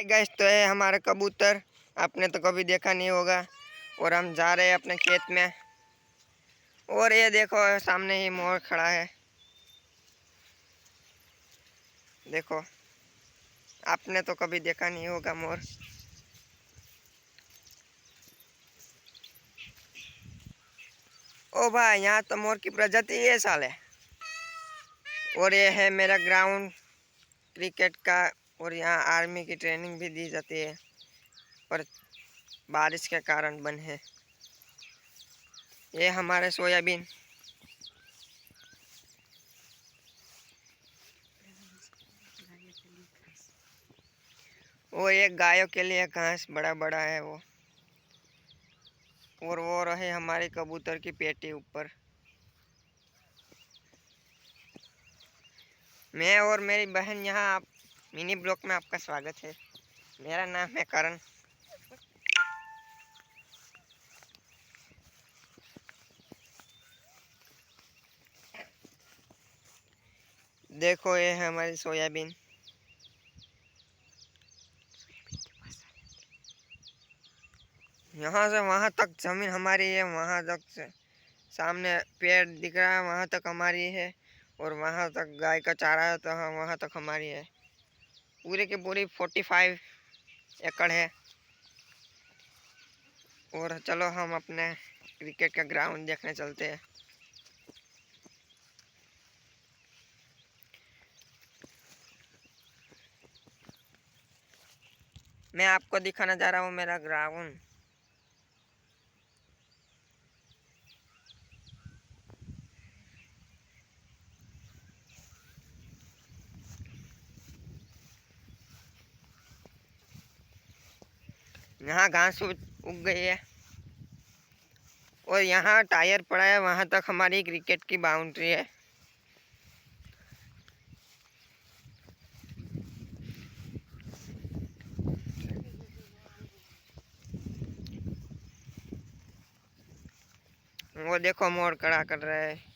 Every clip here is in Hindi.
हाय गैस तो है हमारा कबूतर। आपने तो कभी देखा नहीं होगा। और हम जा रहे हैं अपने खेत में। और ये देखो, सामने ही मोर खड़ा है। देखो, आपने तो कभी देखा नहीं होगा मोर। ओ भाई, यहाँ तो मोर की प्रजाति ये साल। है और ये है मेरा ग्राउंड क्रिकेट का और यहाँ आर्मी की ट्रेनिंग भी दी जाती है, पर बारिश के कारण बंद है ये हमारे सोयाबीन। वो एक गायों के लिए घास बड़ा बड़ा है वो। और वो रहे हमारे कबूतर की पेटी ऊपर। मैं और मेरी बहन यहाँ मिनी ब्लॉक में आपका स्वागत है। मेरा नाम है करण। देखो, ये है हमारी सोयाबीन। यहाँ से वहाँ तक ज़मीन हमारी है, वहाँ तक सामने पेड़ दिख रहा है, वहाँ तक हमारी है और वहाँ तक गाय का चारा है तो हाँ वहाँ तक हमारी है। पूरे के पूरे फोर्टी फाइव एकड़ है। और चलो हम अपने क्रिकेट का ग्राउंड देखने चलते हैं। मैं आपको दिखाना जा रहा हूँ मेरा ग्राउंड यहाँ घास उग गई है। और यहाँ टायर पड़ा है, वहाँ तक हमारी क्रिकेट की बाउंड्री है। वो देखो मोर कड़ा कर रहा है।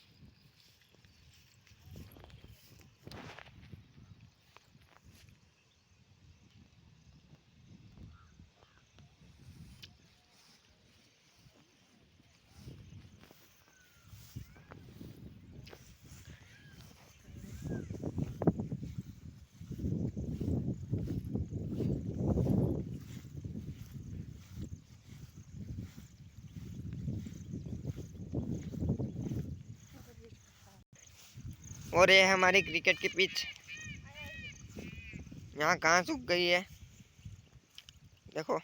और ये हमारी क्रिकेट की पिच यहाँ कहाँ सूख गई है? देखो।